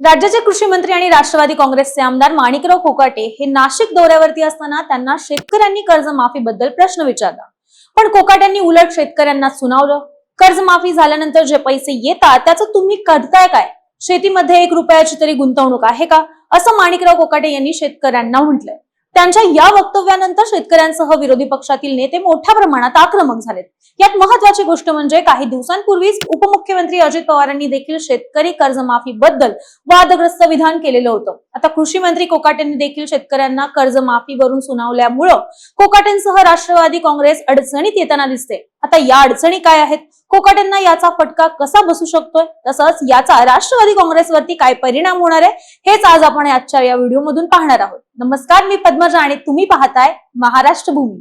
राज्याचे कृषी मंत्री आणि राष्ट्रवादी काँग्रेसचे आमदार माणिकराव कोकाटे हे नाशिक दौऱ्यावरती असताना त्यांना शेतकऱ्यांनी कर्जमाफीबद्दल प्रश्न विचारला. पण कोकाट्यांनी उलट शेतकऱ्यांना सुनावलं. कर्जमाफी झाल्यानंतर जे पैसे येतात त्याचं तुम्ही करताय काय? शेतीमध्ये एक रुपयाची तरी गुंतवणूक आहे का? असं माणिकराव कोकाटे यांनी शेतकऱ्यांना म्हटलंय. त्यांच्या या वक्तव्यानंतर शेतकऱ्यांसह विरोधी पक्षातील नेते मोठ्या प्रमाणात आक्रमक झालेत. यात महत्वाची गोष्ट म्हणजे काही दिवसांपूर्वीच उपमुख्यमंत्री अजित पवारांनी देखील शेतकरी कर्जमाफी बद्दल वादग्रस्त विधान केलेलं होतं. आता कृषी मंत्री कोकाटेंनी देखील शेतकऱ्यांना कर्जमाफीवरून सुनावल्यामुळं कोकाटेंसह राष्ट्रवादी काँग्रेस अडचणीत येताना दिसते आता या अडचणी काय आहेत? कोकाटेंना याचा फटका कसा बसू शकतोय? तसंच याचा राष्ट्रवादी काँग्रेसवरती काय परिणाम होणार आहे? हेच आज आपण आजच्या या व्हिडिओमधून पाहणार आहोत. नमस्कार मी पद्मजा आणि तुम्ही पाहताय महाराष्ट्र भूमी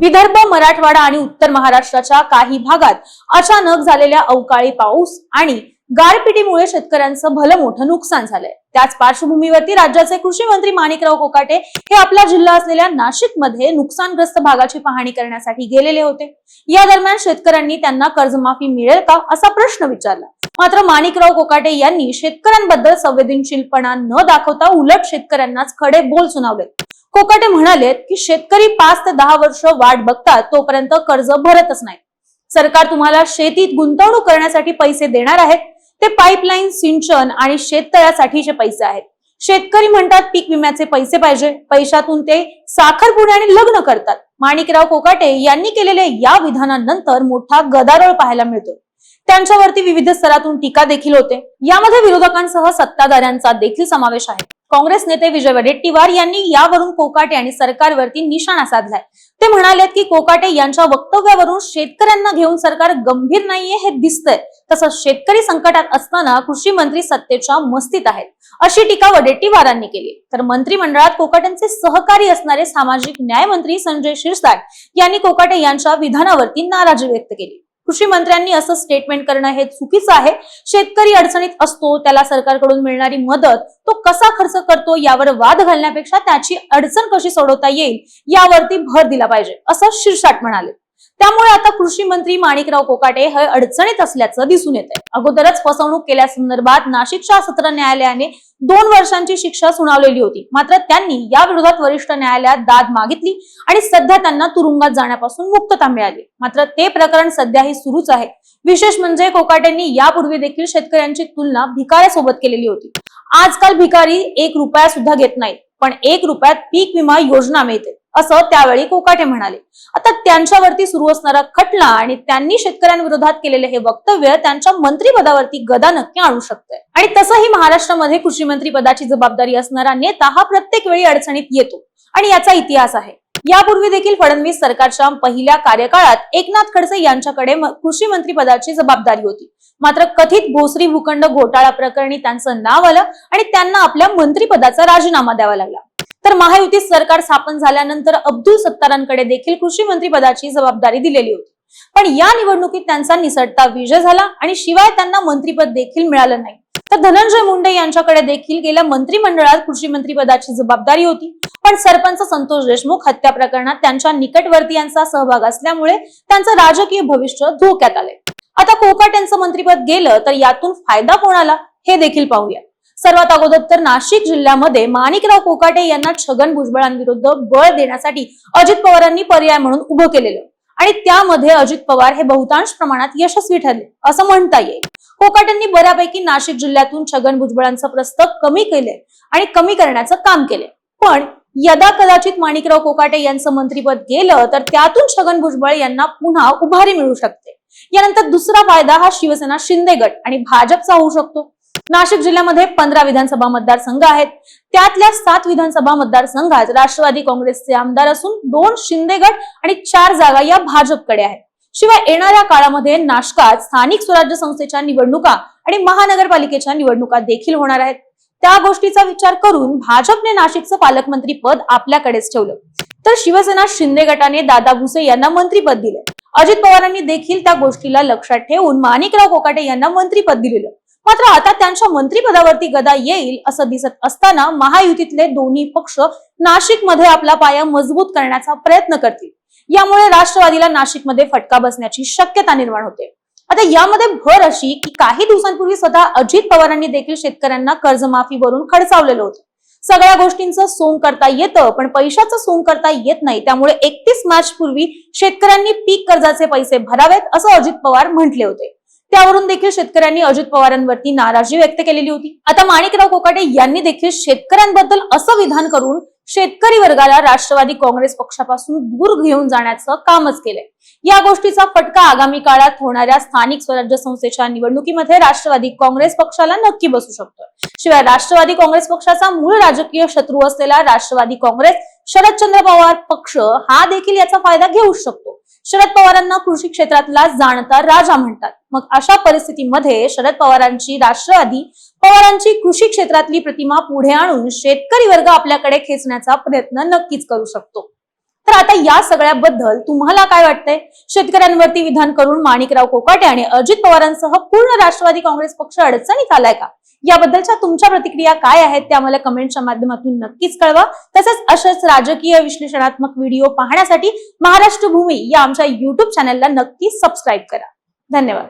विदर्भ मराठवाडा आणि उत्तर महाराष्ट्राच्या काही भागात अचानक झालेल्या अवकाळी पाऊस आणि गारपिटीमुळे शेतकऱ्यांचं भलं मोठं नुकसान झालंय. त्याच पार्श्वभूमीवरती राज्याचे कृषी मंत्री माणिकराव कोकाटे हे आपला जिल्हा असलेल्या नाशिकमध्ये नुकसानग्रस्त भागाची पाहणी करण्यासाठी गेलेले होते. या दरम्यान शेतकऱ्यांनी त्यांना कर्जमाफी मिळेल का असा प्रश्न विचारला. मात्र माणिकराव कोकाटे यांनी शेतकऱ्यांबद्दल संवेदनशीलपणा न दाखवता उलट शेतकऱ्यांनाच खडे बोल सुनावले. कोकाटे म्हणालेत की शेतकरी पाच ते दहा वर्ष वाट बघतात तोपर्यंत कर्ज भरतच नाही. सरकार तुम्हाला शेतीत गुंतवणूक करण्यासाठी पैसे देणार आहेत ते पाईपलाईन सिंचन आणि शेततळ्यासाठीचे पैसे आहेत. शेतकरी म्हणतात पीक विम्याचे पैसे पाहिजे. पैशातून ते साखरपुडे आणि लग्न करतात. माणिकराव कोकाटे यांनी केलेल्या या विधानानंतर मोठा गदारोळ पाहायला मिळतो. त्यांच्यावरती विविध स्तरातून टीका देखील होते. यामध्ये विरोधकांसह सत्ताधाऱ्यांचा देखील समावेश आहे. काँग्रेस नेते विजय वडेट्टीवार यांनी यावरून कोकाटे आणि सरकारवरती निशाणा साधलाय. ते म्हणालेत की कोकाटे यांच्या वक्तव्यावरून शेतकऱ्यांना घेऊन सरकार गंभीर नाहीये हे दिसतंय. तसंच शेतकरी संकटात असताना कृषी मंत्री सत्तेच्या मस्तीत आहेत. अशी टीका वडेट्टीवारांनी केली. तर मंत्रिमंडळात कोकाटेंचे सहकारी असणारे सामाजिक न्याय मंत्री संजय शिरसाट यांनी कोकाटे यांच्या विधानावरती नाराजी व्यक्त केली. कृषी मंत्र्यांनी असं स्टेटमेंट करणं हे चुकीचं आहे. शेतकरी अडचणीत असतो त्याला सरकारकडून मिळणारी मदत तो कसा खर्च करतो यावर वाद घालण्यापेक्षा त्याची अडचण कशी सोडवता येईल यावरती भर दिला पाहिजे असं शिरसाट म्हणाले. त्यामुळे आता कृषी मंत्री माणिकराव कोकाटे हे अडचणीत असल्याचं दिसून येत आहे अगोदरच फसवणूक केल्यासंदर्भात नाशिकच्या सत्र न्यायालयाने दोन वर्षांची शिक्षा सुनावलेली होती. मात्र त्यांनी या विरोधात वरिष्ठ न्यायालयात दाद मागितली आणि सध्या त्यांना तुरुंगात जाण्यापासून मुक्तता मिळाली. मात्र ते प्रकरण सध्याही सुरूच आहे. विशेष म्हणजे कोकाटेंनी यापूर्वी देखील शेतकऱ्यांची तुलना भिकाऱ्यासोबत केलेली होती. आजकाल भिकारी एक रुपया सुद्धा घेत नाहीत पण एक रुपयात पीक विमा योजना मिळते. असं त्यावेळी कोकाटे म्हणाले. आता त्यांच्यावरती सुरू असणारा खटला आणि त्यांनी शेतकऱ्यांविरोधात केलेले हे वक्तव्य त्यांच्या मंत्रीपदावरती गदा नक्की आणू शकते आणि तसंही महाराष्ट्रामध्ये कृषी मंत्री पदाची जबाबदारी असणारा नेता हा प्रत्येक वेळी अडचणीत येतो. आणि याचा इतिहास आहे. यापूर्वी देखील फडणवीस सरकारच्या पहिल्या कार्यकाळात एकनाथ खडसे यांच्याकडे कृषी मंत्री पदाची जबाबदारी होती. मात्र कथित भोसरी भूखंड घोटाळा प्रकरणी त्यांचं नाव आलं आणि त्यांना आपल्या मंत्रिपदाचा राजीनामा द्यावा लागला. तर महायुतीत सरकार स्थापन झाल्यानंतर अब्दुल सत्तारांकडे देखील कृषी मंत्री पदाची जबाबदारी दिलेली होती. पण या निवडणुकीत त्यांचा निसटता विजय झाला आणि शिवाय त्यांना मंत्रीपद देखील मिळालं नाही. तर धनंजय मुंडे यांच्याकडे देखील गेल्या मंत्रिमंडळात कृषी मंत्री पदाची जबाबदारी होती. पण सरपंच संतोष देशमुख हत्या प्रकरणात त्यांच्या निकटवर्तीयांचा सहभाग असल्यामुळे त्यांचं राजकीय भविष्य धोक्यात आले आता कोकाट यांचं मंत्रीपद गेलं तर यातून फायदा कोणाला हे देखील पाहूया. सर्वात अगोदर तर नाशिक जिल्ह्यामध्ये माणिकराव कोकाटे यांना छगन भुजबळांविरुद्ध बळ देण्यासाठी अजित पवारांनी पर्याय म्हणून उभं केलेलं. आणि त्यामध्ये अजित पवार हे बहुतांश प्रमाणात यशस्वी ठरले असं म्हणता येईल. कोकाटेंनी बऱ्यापैकी नाशिक जिल्ह्यातून छगन भुजबळांचं प्रस्ताव कमी केले आणि कमी करण्याचं काम केले पण यदा कदाचित माणिकराव कोकाटे यांचं मंत्रीपद गेलं तर त्यातून छगन भुजबळ यांना पुन्हा उभारी मिळू शकते. यानंतर दुसरा फायदा हा शिवसेना शिंदे गट आणि भाजपचा होऊ शकतो. नाशिक जिल्ह्यामध्ये पंधरा विधानसभा मतदारसंघ आहेत. त्यातल्या सात विधानसभा मतदारसंघात राष्ट्रवादी काँग्रेसचे आमदार असून दोन शिंदे गट आणि चार जागा या भाजपकडे आहेत. शिवाय येणाऱ्या काळामध्ये नाशकात स्थानिक स्वराज्य संस्थेच्या निवडणुका आणि महानगरपालिकेच्या निवडणुका देखील होणार आहेत. त्या गोष्टीचा विचार करून भाजपने नाशिकचं पालकमंत्री पद आपल्याकडेच ठेवलं. तर शिवसेना शिंदे गटाने दादा भुसे यांना मंत्रीपद दिले. अजित पवारांनी देखील त्या गोष्टीला लक्षात ठेवून माणिकराव कोकाटे यांना मंत्रीपद दिलेलं. मात्र आता त्यांच्या मंत्रीपदावरती गदा येईल असं दिसत असताना महायुतीतले दोन्ही पक्ष नाशिकमध्ये आपला पाया मजबूत करण्याचा प्रयत्न करतील. यामुळे राष्ट्रवादीला नाशिकमध्ये फटका बसण्याची शक्यता निर्माण होते. आता यामध्ये भर अशी की काही दिवसांपूर्वी स्वतः अजित पवारांनी देखील शेतकऱ्यांना कर्जमाफीवरून खडसावलेलं होतं. सगळ्या गोष्टींचं सोंग करता येतं पण पैशाचं सोंग करता येत नाही. त्यामुळे एकतीस मार्च पूर्वी शेतकऱ्यांनी पीक कर्जाचे पैसे भरावेत असं अजित पवार म्हटले होते. त्यावरून देखील शेतकऱ्यांनी अजित पवारांवरती नाराजी व्यक्त केलेली होती. आता माणिकराव कोकाटे यांनी देखील शेतकऱ्यांबद्दल असं विधान करून शेतकरी वर्गाला राष्ट्रवादी काँग्रेस पक्षापासून दूर घेऊन जाण्याचं कामच केलंय. या गोष्टीचा फटका आगामी काळात होणाऱ्या स्थानिक स्वराज्य संस्थेच्या निवडणुकीमध्ये राष्ट्रवादी काँग्रेस पक्षाला नक्की बसू शकतो शिवाय राष्ट्रवादी काँग्रेस पक्षाचा मूळ राजकीय शत्रू असलेला राष्ट्रवादी काँग्रेस शरदचंद्र पवार पक्ष हा देखील याचा फायदा घेऊ शकतो. शरद पवारांना कृषी क्षेत्रातला जाणता राजा म्हणतात. मग अशा परिस्थितीमध्ये शरद पवारांची राष्ट्रवादी पवारांची कृषी क्षेत्रातली प्रतिमा पुढे आणून शेतकरी वर्ग आपल्याकडे खेचण्याचा प्रयत्न नक्कीच करू शकतो. तर आता या सगळ्याबद्दल तुम्हाला काय वाटतंय? शेतकऱ्यांवरती विधान करून माणिकराव कोकाटे आणि अजित पवारांसह पूर्ण राष्ट्रवादी काँग्रेस पक्ष अडचणीत आलाय का? याबद्दलच्या तुमच्या प्रतिक्रिया काय आहेत त्या मला कमेंटच्या माध्यमातून नक्कीच कळवा. तसेच अशाच राजकीय विश्लेषणात्मक व्हिडिओ पाहण्यासाठी महाराष्ट्र भूमी या आमच्या युट्यूब चॅनलला नक्की सबस्क्राईब करा. धन्यवाद.